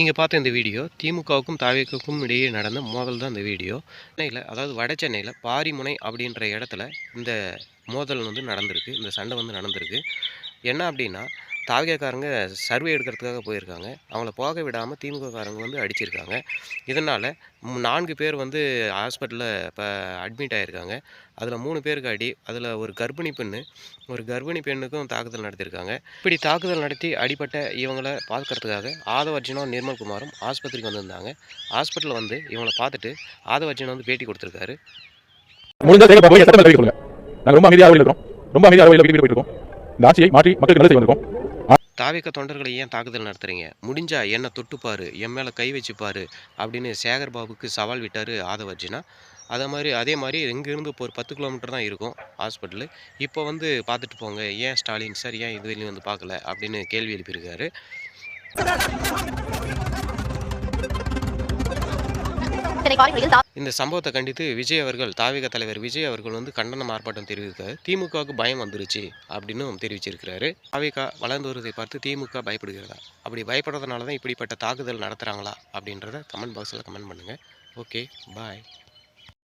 நீங்கள் பார்த்த இந்த வீடியோ திமுகவுக்கும் தாவேக்குக்கும் இடையே நடந்த மோதல் தான் இந்த வீடியோ. சென்னையில் அதாவது வட சென்னையில் பாரிமுனை அப்படின்ற இடத்துல இந்த மோதல் வந்து நடந்திருக்கு இந்த சண்டை வந்து நடந்திருக்கு. என்ன அப்படின்னா தாவேக்காரங்க சர்வே எடுக்கிறதுக்காக போயிருக்காங்க. அவங்கள போக விடாமல் திமுககாரங்க வந்து அடிச்சிருக்காங்க. இதனால் நான்கு பேர் வந்து ஹாஸ்பிட்டலில் இப்போ அட்மிட் ஆகியிருக்காங்க அதில் மூணு பேருக்கு அடி அதில் ஒரு கர்ப்பிணி பெண்ணு ஒரு கர்ப்பிணி பெண்ணுக்கும் தாக்குதல் நடத்தியிருக்காங்க இப்படி தாக்குதல் நடத்தி அடிப்பட்ட இவங்களை பார்க்கறதுக்காக ஆதவர்ஜனும் நிர்மல்குமாரும் ஆஸ்பத்திரிக்கு வந்திருந்தாங்க. ஹாஸ்பிட்டலில் வந்து இவங்களை பார்த்துட்டு ஆதவர்ஜன் வந்து பேட்டி கொடுத்துருக்காரு. முடிஞ்சா சட்டம் ரொம்ப அமைதியாக இருக்கிறோம் ரொம்ப அமைதியாக போயிட்டு இருக்கோம். இந்த ஆட்சியை மாற்றி மக்களுக்கு நல்ல செய்ய வந்திருக்கோம். தாவிக்க தொண்டர்களை ஏன் தாக்குதல் நடத்துறீங்க? முடிஞ்சா என்னை தொட்டுப்பார் என் மேலே கை வச்சுப்பார் அப்படின்னு சேகர் பாபுக்கு சவால் விட்டார் ஆதவர்ஜினா. அதே மாதிரி அதே மாதிரி இங்கேருந்து இப்போ ஒரு பத்து கிலோமீட்டர் தான் இருக்கும் ஹாஸ்பிட்டலு. இப்போ வந்து பார்த்துட்டு போங்க ஏன் ஸ்டாலின் சார் ஏன் இது வரையும் வந்து பார்க்கல அப்படின்னு கேள்வி எழுப்பியிருக்காரு. இந்த சம்பவத்தை கண்டித்து விஜய் அவர்கள் தாவிக தலைவர் விஜய் அவர்கள் வந்து கண்டனம் ஆர்ப்பாட்டம் தெரிவித்தார் திமுகவுக்கு பயம் வந்துருச்சு அப்படின்னு தெரிவிச்சிருக்கிறாரு. தாவிக வளர்ந்து வருவதை பார்த்து திமுக பயப்படுகிறதா? அப்படி பயப்படுறதுனால தான் இப்படிப்பட்ட தாக்குதல் நடத்துகிறாங்களா அப்படின்றத கமெண்ட் பாக்ஸில் கமெண்ட் பண்ணுங்கள் ஓகே பாய்